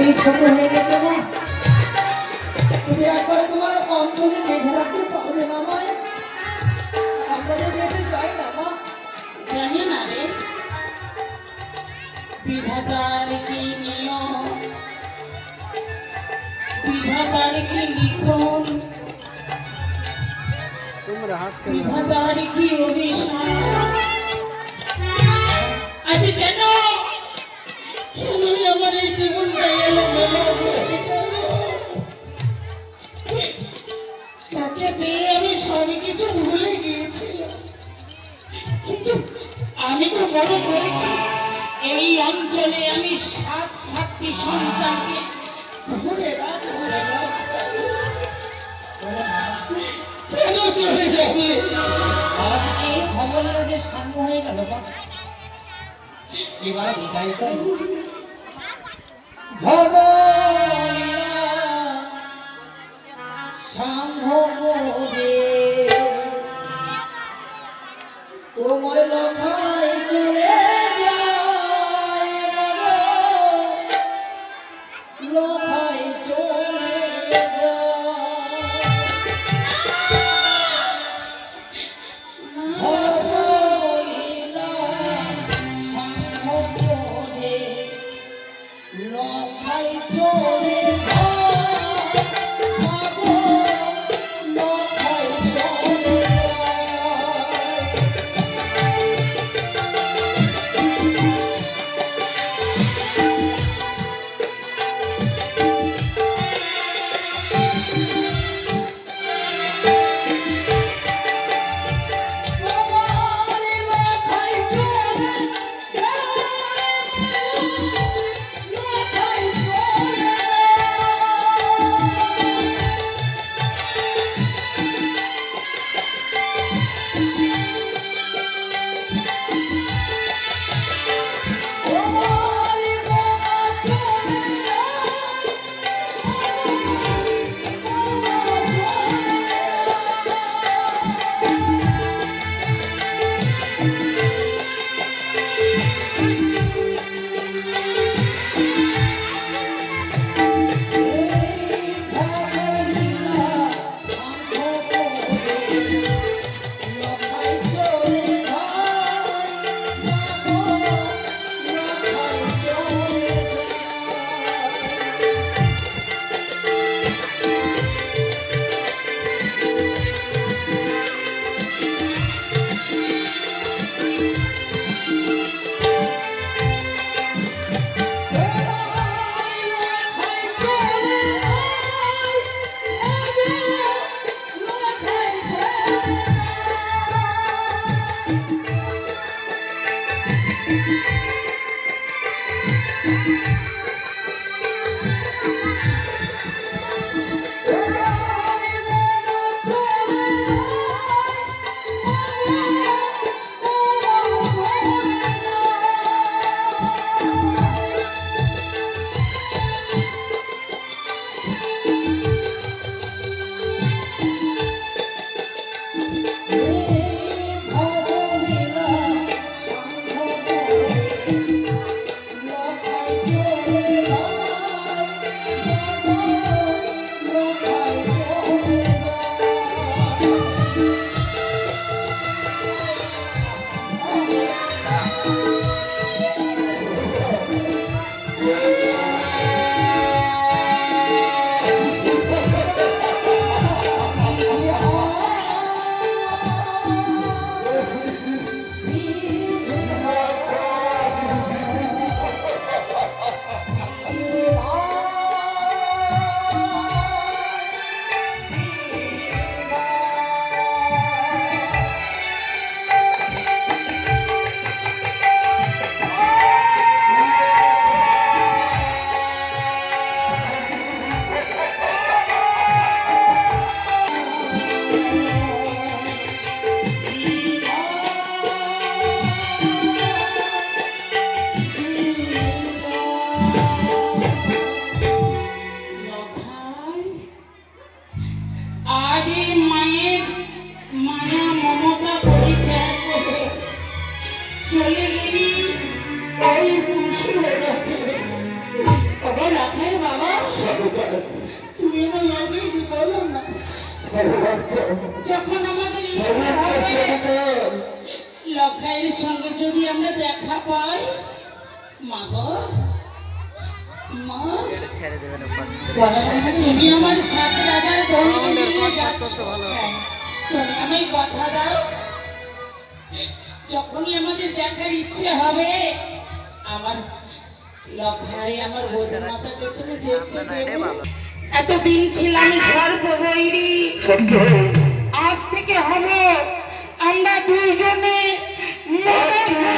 এতই ছোট হয়ে গেছে না? তুমি একবার তোমার অঞ্চলে বেঁধে রাখতে পারবে না আমায় আমরা যেতে চাই না মা। জানি না রে। বিধাতার কি নিয়ম? বিধাতার কি লিখন? বিধাতার কি অভিশাপ? পেয়ে আমি সবই কিছু ভুলে গিয়েছিলাম। কিন্তু আমি তো মনে করেছি, এই অঞ্চলে আমি সাত সাতটি সন্তানকে ধরে রাখ ধরে রাখ। কেন চলে যাবে? আজ এই খবরের যে সাম্য হয়ে গেল এবার বিদায় করি। চলে গেলি ওই দুশোর মধ্যে আবার আপনার বাবা তুমি আমার লগে বললাম না। যখন আমাদের হ্যাঁ, হ্যাঁ, হ্যাঁ, লকাইয়ের সঙ্গে যদি আমরা দেখা পাই মাগো ছেড়ে দেবেন তুমি আমার সাত রাজার কথা দাও। যখনই আমাদের দেখার ইচ্ছে হবে আমার লখাই আমার বধূ মাতাকে তুমি দেখতে ভালো এতদিন ছিলাম সর্প বৈরী। আজ থেকে হবে আমরা দুইজনে মনসা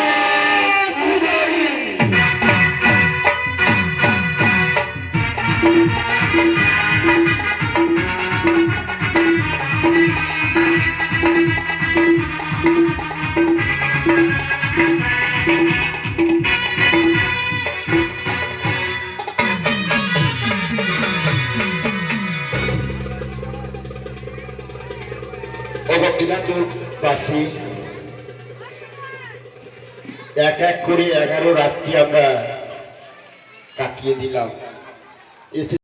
বাসী। এক এক করে এগারো রাত্রি আমরা কাটিয়ে দিলাম।